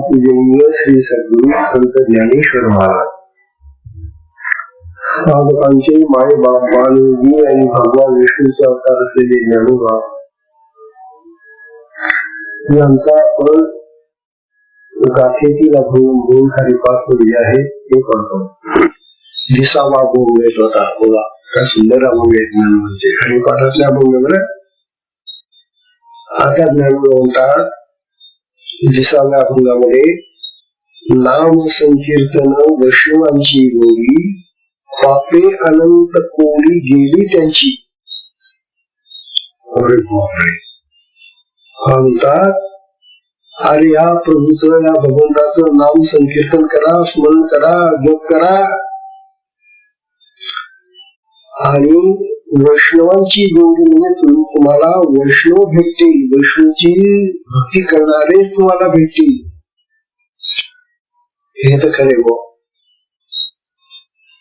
पूजनीय श्री सद्गुरु संत ज्ञानेश्वर महाराज. साधकांचे माय बाप बालयोगी आणि भगवान विष्णूचे अवतार असलेले ज्ञानोबा यांचा आपण गाठेतील अभंग दोन हरिपाठ होईल आहे हे करतो. दिसावा अभंग येत होता बोला. काय सुंदर अभंग आहेत ज्ञान म्हणजे हरिपाठातले अभंग बरं? आता ज्ञान म्हणतात विसाव्या अभंगामध्ये नाम संकीर्तन वैष्णवांची गोडी पापे अनंत कोळी गेली त्यांची. अरे बापरे. हा म्हणतात अरे या प्रभूचं या भगवंताचं नाम संकीर्तन करा स्मरण करा जप करा. आणि वैष्णवांची जोडी म्हणजे तुम्हाला वैष्णव भेटतील. वैष्णवची भक्ती करणारेच तुम्हाला भेटतील. हे तर खरे गो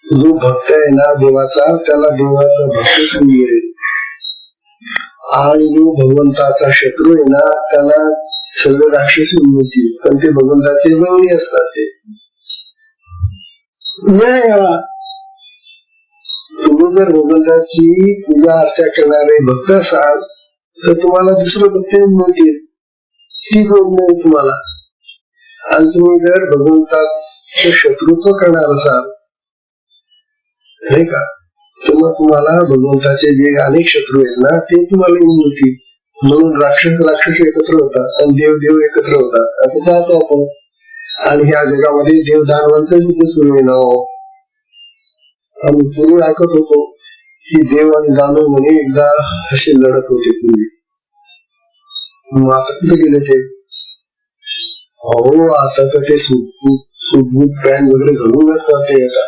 जो भक्त आहे ना देवाचा त्याला देवाचा भक्त मिळेल. आणि जो भगवंताचा शत्रू आहे ना त्याला सर्व राक्षस मिळतील. पण ते भगवंताचे जवळी असतात ते. नाही तुम्ही जर भगवंताची पूजा अर्चा करणारे भक्त असाल तर तुम्हाला दुसरं भक्त मिळतील. ती जोड मिळेल तुम्हाला. आणि तुम्ही जर भगवंताचं शत्रुत्व करणार असाल नाही का तेव्हा तुम्हाला भगवंताचे जे अनेक शत्रू आहेत ना ते तुम्हाला मिळतील. म्हणून राक्षस राक्षस एकत्र होतात आणि देव देव एकत्र होतात. असं पाहतो आपण. आणि ह्या जगामध्ये देव दानवांचं युद्ध सुरू आहे ना हो. आणि आम्ही पूर्वी ऐकत होतो की देव आणि दानव म्हणे एकदा असे लढत होते पूर्वी. मग आता कुठे गेले ते? हो आता तर ते सुटबूट पॅन वगैरे घालून येतात ते आता.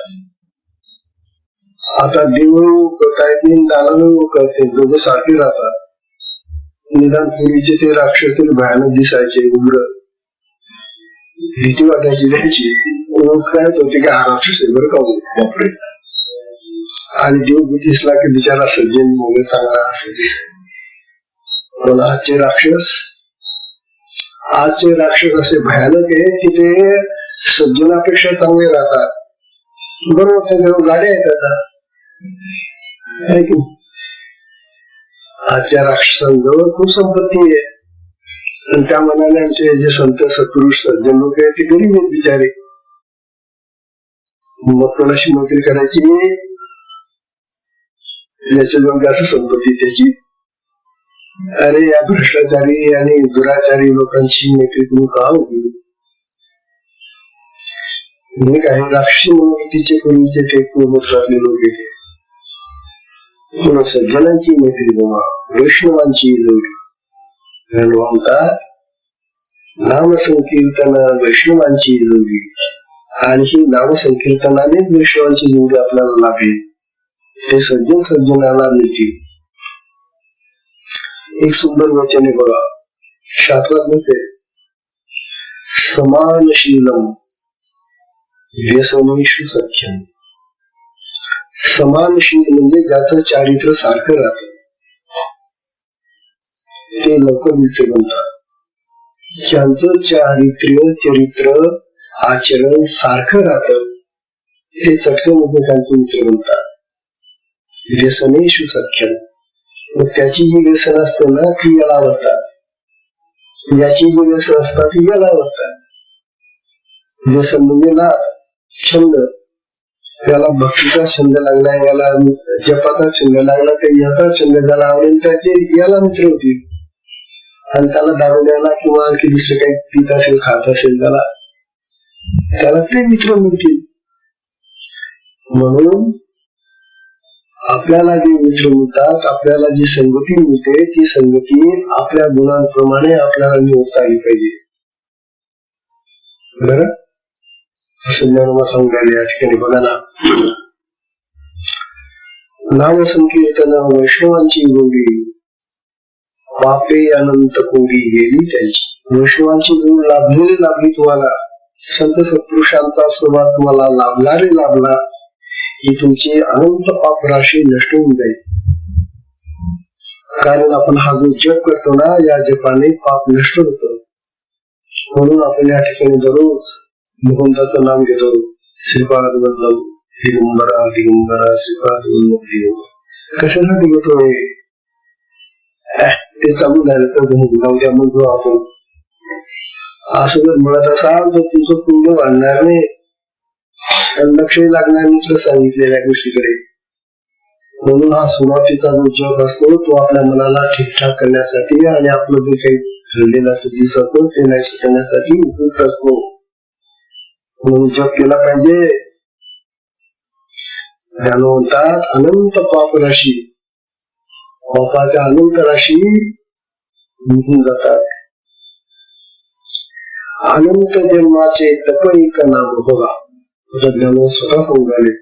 आता देव काय दानव करते दोघं सारखे राहतात. निदान पूर्वीचे ते राक्षस तरी भयानक दिसायचे उग्र. भीती वाटायची त्यांची. ओळख काय होते की हा राक्षस आहे बरं का हो? बापरे. आणि देव दिसला की बिचारा सज्जन मोगे चांगला पण आजचे राक्षस आजचे राक्षस असे भयानक आहे की ते सज्जनापेक्षा चांगले राहतात. बरोबर त्याच्यावर गाड्या आहेत आता. आजच्या राक्षसांजवळ खूप संपत्ती आहे. आणि त्या मनाने आमचे जे संत सत्पुरुष सज्जन लोक आहेत ते गरीब आहेत बिचारे. मग कोणाशी नोकरी करायची? ज्याच्याजवळ जास्त संपत्ती त्याची. अरे या भ्रष्टाचारी आणि दुराचारी लोकांची मैत्री करून का होती. मी काही राक्षसी मनोवृत्तीचे पूर्वीचे ते पूर्वत्रातले लोक येते म्हणून सज्जनांची मैत्री जमा वैष्णवांची जोडी म्हणतात नाम वैष्णवांची जोडी. आणि ही नामसंकीर्तनानेच वैष्णवांची जोडी आपल्याला लाभेल. ते सज्जन सज्जनाला मिळतील एक सुंदर वचन आहे बघा शास्त्रातच आहे समानशीलम व्यसनेषु सख्यम. समानशील म्हणजे ज्याचं चारित्र्य सारखं राहत. ते लोक मित्र म्हणतात ज्यांचं चारित्र्य चरित्र आचरण सारखं राहत ते चटकन एकमेकांचे मित्र बनतात. व्यसनेशु सख्य. मग त्याची जी व्यसन असते ना ती याला आवडतात. याची जी व्यसन असतात ती याला आवडतात. व्यसन म्हणजे ना छंद. त्याला भक्तीचा छंद लागला याला जपाचा छंद लागला तर याचा छंद ज्याला आवडेल त्याचे याला मित्र होतील. आणि त्याला दारू द्यायला किंवा आणखी दुसरे काही पित असेल खात असेल त्याला त्याला ते मित्र मिळतील. म्हणून आपल्याला जे मित्र मिळतात आपल्याला जी संगती मिळते ती संगती आपल्या गुणांप्रमाणे आपल्याला निवडता आली पाहिजे. बरं? संज्ञानमा सांगून राहिले या ठिकाणी बघा ना. नाम संकीर्तन वैष्णवांची गोडी पापे अनंत कोडी गेली त्यांची. वैष्णवांची जोड लाभलेली लाभली तुम्हाला. संत सत्पुरुषांचा स्वभाव तुम्हाला लाभला रे लाभला. ही तुमची अनंत पाप राशी नष्ट होऊन जाईल. कारण आपण हा जो जप करतो ना या जपाने पाप नष्ट होतो. म्हणून आपण या ठिकाणी दररोज भगवंताचं नाम घेतो श्रीपाद जाऊ. दिगंबरा दिगंबरा श्रीपाद कशासाठी घेतो हे. ते चालू झालं तर जाऊ द्या मग जो आपण. असं जर म्हणत असाल तर तुमचं पुण्य वाढणार नाही. आणि लक्षही लागणार सांगितलेल्या गोष्टीकडे. म्हणून हा सुरुवातीचा जो जग असतो तो आपल्या मनाला ठीकठाक करण्यासाठी आणि आपलं जे काही घडलेलं असं दिवसाचं ते नाही करण्यासाठी उपयुक्त असतो. म्हणून जप केला पाहिजे. म्हणतात अनंत पाप राशी. पापाच्या अनंत राशी निघून जातात. अनंत जन्माचे तप एक नाम बघा. ज्ञान स्वतः सांगाले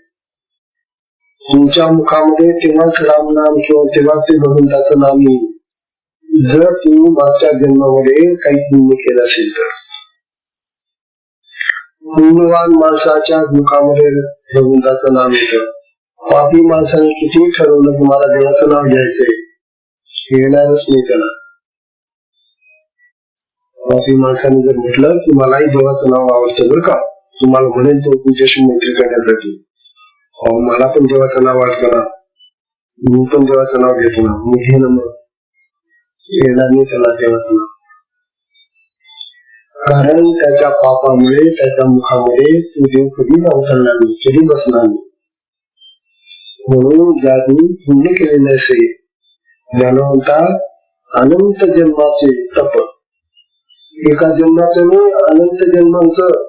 तुमच्या मुखामध्ये तेव्हाच राम नाम किंवा तेव्हा ते भगवंताचं नाम येईल. जर तुम्ही मागच्या जन्मामध्ये काही पुण्य केलं असेल तर. पुण्यवान माणसाच्या मुखामध्ये भगवंताचं नाम येतं. पापी माणसाने किती ठरवलं तुम्हाला देवाचं नाव घ्यायचंय. घेणारच नाही त्याला. पापी माणसाने जर म्हटलं की मलाही देवाचं नाव आवडतं बरं का? तुम्हाला म्हणेल तो तुझ्याशी मैत्री करण्यासाठी. मला पण देवाचं नाव वाटतं ना मी पण देवाचं नाव घेतो ना मी हे ना येणार नाही त्याला देवाचं नाव कारण त्याच्या पापामुळे त्याच्या मुखामुळे तू देव कधी अवतरणार नाही कधी बसणार नाही. म्हणून ज्यांनी पुण्य केलेले असे ज्याला म्हणतात अनंत जन्माचे तप. एका जन्माचं नाही अनंत जन्मांचं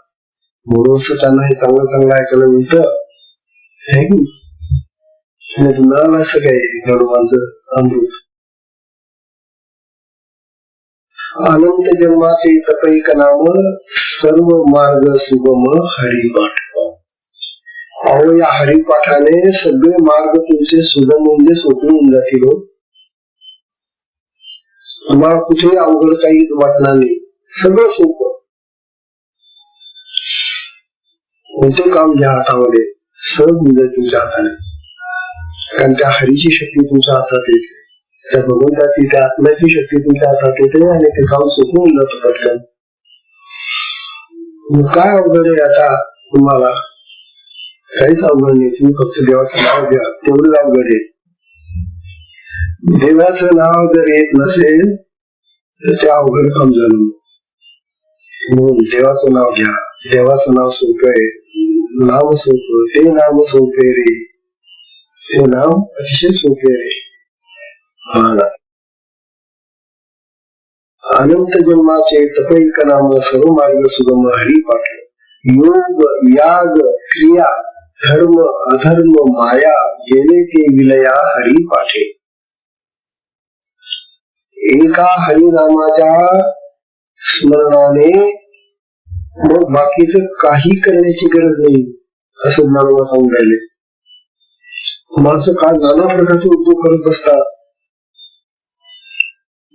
मोरोस त्यांना हे चांगलं चांगलं ऐकायला मिळतं. है की असं काय गडवांचं अमृत. अनंत जन्माचे तपैक नाम सर्व मार्ग सुगम हरिपाठ. अहो या हरिपाठाने सगळे मार्ग तुमचे सुगम म्हणजे सोपे होऊन जातील हो. तुम्हाला कुठे अवघड काही वाटणार नाही. सगळं सोपं. कोणते काम घ्या हातामध्ये सहज म्हणजे तुमच्या हाताने? कारण त्या हरीची शक्ती तुमच्या हातात येते. त्या भगवंताची त्या आत्म्याची शक्ती तुमच्या हातात येते आणि ते काम सोपून जातं पटकन. मग काय अवघड आहे आता तुम्हाला? काहीच अवघड नाही. तुम्ही फक्त देवाचं नाव द्या तेवढं अवघड आहे. देवाचं नाव जर येत नसेल तर ते अवघड काम झालं म्हणून देवाचं नाव घ्या. देवाचं नाव सोपं आहे. नाम सोप हे नाम सोपे रे. हे नाम अतिशय सोपे रे अनंत जन्माचे तपैक नाम सर्व मार्ग सुगम हरी पाठ योग याग क्रिया धर्म अधर्म माया गेले ते विलया हरी पाठे. एका हरिनामाच्या स्मरणाने मग बाकीच काही करण्याची गरज नाही असं ज्ञानोबा सांगून राहिले. माणसं काय नाना प्रकारचे उद्योग करत बसतात?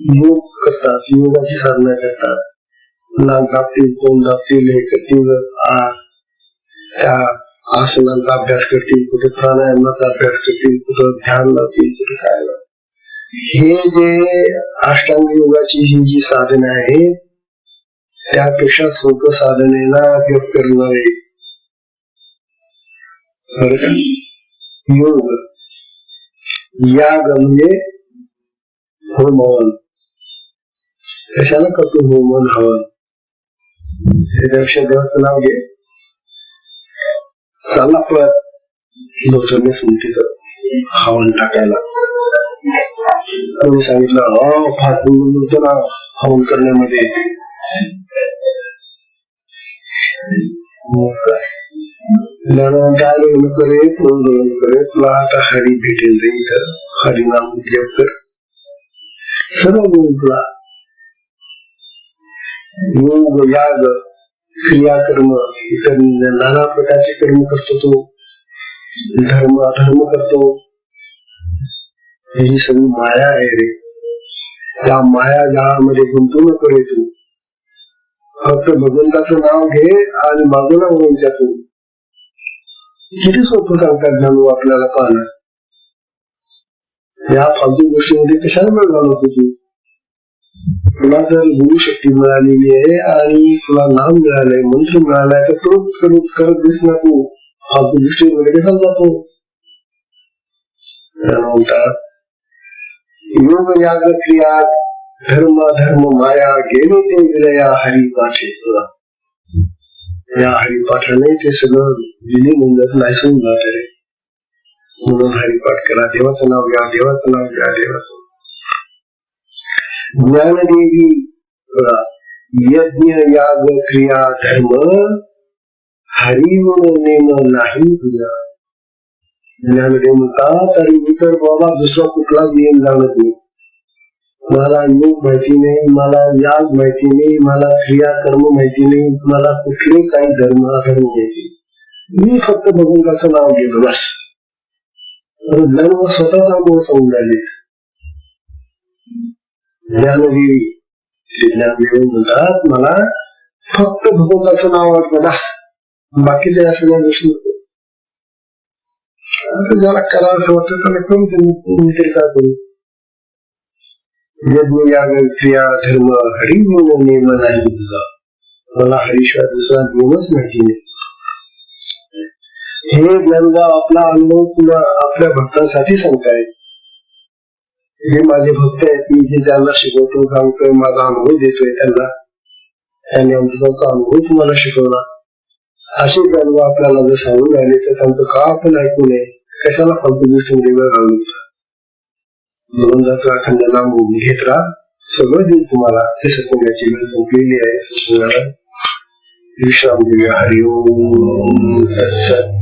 योग करतात योगाची साधना करतात. नाक दाबतील दोन दाबतील हे करतील आ, त्या आसनांचा अभ्यास करतील कुठे प्राणायामाचा अभ्यास करतील कुठं ध्यान लावतील कुठे काय हे जे अष्टांग योगाची ही जी साधना आहे त्यापेक्षा सोपं साधन ना जप करणारे. योग. याग म्हणजे होमवन कशाला करतो होमवन हवन? त्याच्यापेक्षा देवाचं नाव घे. चालला पळत कर. हवन टाकायला. मी सांगितलं पुण्य हवन करण्यामध्ये. काय ज्ञानावर काय कोण लग्न करे तुला आता हरी भेटेल रे इथं हरिनाम जप कर सर्व मिळेल तुला योग याग क्रियाकर्म इतर नाना प्रकारचे कर्म करतो तो धर्म अधर्म करतो ही सगळी माया आहे रे. त्या माया जाळामध्ये गुंतवणूक करे तू. फक्त भगवंताचं नाव घे आणि मागं ना त्यातून किती सोपं सांगतात जाणू आपल्याला पाहणं. या फालतू गोष्टीमध्ये कशाला वेळ घालवतो होती तुला जर गुरु शक्ती मिळालेली आहे आणि तुला नाम मिळालंय मंत्र मिळालाय तर तोच करत करत दिस ना तू. फालतू गोष्टीमध्ये कशाला जातो म्हणतात योग याग क्रिया धर्म धर्म माया गेले ते विलया हरिपाठे तुला. या हरिपाठाने ते सगळं विली मुंजत नायसून जात म्हणून हरिपाठ करा. देवाचं नाव घ्या, देवाचं नाव घ्या, देवाचं ज्ञानदेवी यज्ञ, याग, क्रिया, धर्म हरिगुण नेम नाही तुझा ज्ञानदेव म्हणतात तरी इतर बाबा, दुसरा कुठला नियम जाणत नाही. मला योग माहिती नाही मला याग माहिती नाही मला क्रिया कर्म माहिती नाही मला कुठले काही धर्म अधर्म माहिती मी फक्त भगवंताचं नाव घेतो बस धर्म ज्ञान स्वतःचा अनुभव सांगून राहिले ज्ञानदेवी ते ज्ञानदेवी म्हणतात मला फक्त भगवंताचं नाव वाटतं बस बाकीच्या सगळ्या गोष्टी नको. ज्याला करावं वाटतं त्याला कमी दे. मी तरी काय करू यज्ञ याग क्रिया धर्म हरी म्हणून नियम नाही तुझा मला हरीशिवाय दुसरा नियमच माहिती नाही. हे ज्ञानगाव आपला अनुभव तुला आपल्या भक्तांसाठी सांगताय जे माझे भक्त आहेत मी जे त्यांना शिकवतो सांगतोय माझा अनुभव देतोय त्यांना. त्यांनी अमृताचा अनुभव तुम्हाला शिकवला. असे ज्ञानगाव आपल्याला जर सांगून राहिले तर त्यांचं का आपण ऐकू नये? कशाला फालतू गोष्टी वेळ घालून? म्हणून जर अखंड नाम घेत राहा सगळं देईल तुम्हाला. हे सत्संगाची वेळ संपलेली आहे. सत्संगाला विश्राम देऊया. हरिओम. तत्सत.